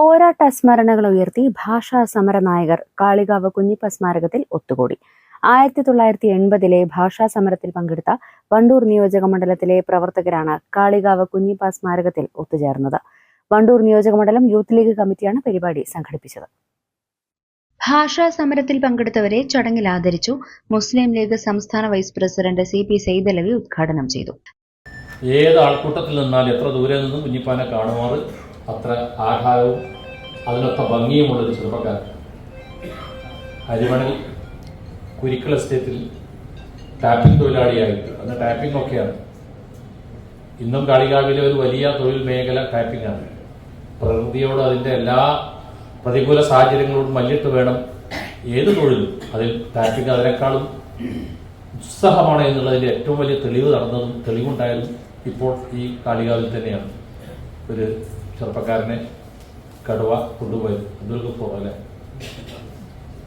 പോരാട്ട സ്മരണകൾ ഉയർത്തി ഭാഷാ സമര നായകർ കാളികാവ് കുഞ്ഞിപ്പ സ്മാരകത്തിൽ ഒത്തുകൂടി. ആയിരത്തി തൊള്ളായിരത്തി എൺപതിലെ ഭാഷാ സമരത്തിൽ പങ്കെടുത്ത വണ്ടൂർ നിയോജക മണ്ഡലത്തിലെ പ്രവർത്തകരാണ് കാളികാവ് കുഞ്ഞിപ്പ സ്മാരകത്തിൽ ഒത്തുചേർന്നത്. വണ്ടൂർ നിയോജക മണ്ഡലം യൂത്ത് ലീഗ് കമ്മിറ്റിയാണ് പരിപാടി സംഘടിപ്പിച്ചത്. ഭാഷാ സമരത്തിൽ പങ്കെടുത്തവരെ ചടങ്ങിൽ ആദരിച്ചു മുസ്ലിം ലീഗ് സംസ്ഥാന vice president C P Saidalavi ഉദ്ഘാടനം ചെയ്തു. ഏത് ആൾക്കൂട്ടത്തിൽ നിന്നാൽ എത്ര ദൂരെ നിന്നും കുഞ്ഞിപ്പാനെ കാണുമാറ്? അത്ര ആഹാരവും അതിനൊത്ത ഭംഗിയുമുള്ളൊരു ചെറുപ്പക്കാരൻ. അരിമണി കുരിക്കൽ എസ്റ്റേറ്റിൽ ടാപ്പിംഗ് തൊഴിലാളിയായിട്ട് അന്ന് ടാപ്പിംഗ് ഒക്കെയാണ്. ഇന്നും കാളികാവിലെ ഒരു വലിയ തൊഴിൽ മേഖല ടാപ്പിംഗ് ആണ് പ്രകൃതിയോട് അതിന്റെ എല്ലാ പ്രതികൂല സാഹചര്യങ്ങളോടും മല്ലിട്ട് വേണം ഏത് തൊഴിലും. അതിൽ ടാപ്പിംഗ് അതിനേക്കാളും ഉത്സാഹമാണ് എന്നുള്ളതിന്റെ ഏറ്റവും വലിയ തെളിവ് നടന്നതും തെളിവുണ്ടായതും ഇപ്പോൾ ഈ കാളികാവിൽ തന്നെയാണ്. ഒരു ചെറുപ്പക്കാരനെ കടുവ കൊണ്ടുപോയത് അബ്ദുൽ ഗഫൂർ അല്ലെ?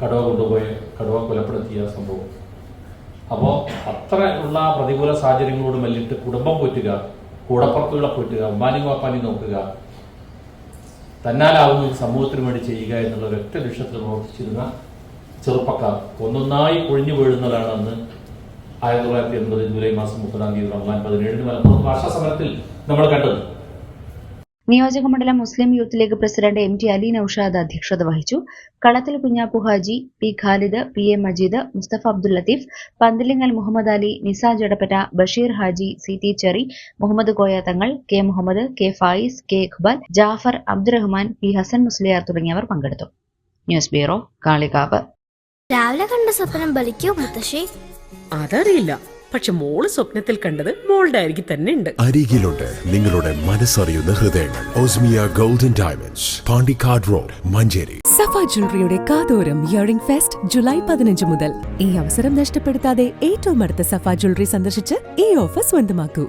കടുവ കൊണ്ടുപോയ കടുവ കൊലപ്പെടുത്തിയ സംഭവം. അപ്പോൾ അത്ര ഉള്ള പ്രതികൂല സാഹചര്യങ്ങളോട് മല്ലിട്ട് കുടുംബം പോറ്റുക കൂടപ്പുറത്തുള്ള പോറ്റുക ഉമ്മാനി വാപ്പാനി നോക്കുക തന്നാലാവുന്ന സമൂഹത്തിന് വേണ്ടി ചെയ്യുക എന്നുള്ള ഒരൊറ്റ ലക്ഷ്യത്തിൽ പ്രവർത്തിച്ചിരുന്ന ചെറുപ്പക്കാർ ഒന്നൊന്നായി കൊഴിഞ്ഞു വീഴുന്നതാണ് അന്ന് ആയിരത്തി തൊള്ളായിരത്തി എൺപത് ജൂലൈ മാസം മുപ്പതാം തീയതി റമദാൻ പതിനേഴിന് മലപ്പുറം ഭാഷാ സമരത്തിൽ നമ്മൾ കണ്ടത്. നിയോജക മണ്ഡലം Muslim Youth League president M T Ali Naushad അധ്യക്ഷത വഹിച്ചു. Kalathil Kunhappu Haji P Khalid P A Majeed Musthafa Abdul Latheef Panthalingal Muhammad Ali Nisa Jadappatta Basheer Haji C T Cheri Muhammad Koya Thangal K Muhammad K Fayis K Iqbal Jafar Abdurahman P Hasan Musliyar തുടങ്ങിയവർ പങ്കെടുത്തു. News bureau Kalikavu. രാവിലെ കണ്ട സ്വപ്നം ബലിക്കോ മുത്തശ്ശി? അതറിയില്ല. പക്ഷെ മോൾ സ്വപ്നത്തിൽ കണ്ടത് മോളുടെ അരികിൽ തന്നെ ഉണ്ട്. അരികിലുണ്ട്. നിങ്ങളുടെ മനസ്സറിയുന്ന ഹൃദയങ്ങൾ. Osmiya golden diamonds Pandikkad road Manjeri. Safa ജ്വല്ലറിയുടെ കാതോരം ഇയറിംഗ് ഫെസ്റ്റ് ജൂലൈ പതിനഞ്ച് മുതൽ. ഈ അവസരം നഷ്ടപ്പെടുത്താതെ ഏറ്റവും അടുത്ത സഫ ജ്വല്ലറി സന്ദർശിച്ച് ഈ ഓഫർ സ്വന്തമാക്കൂ.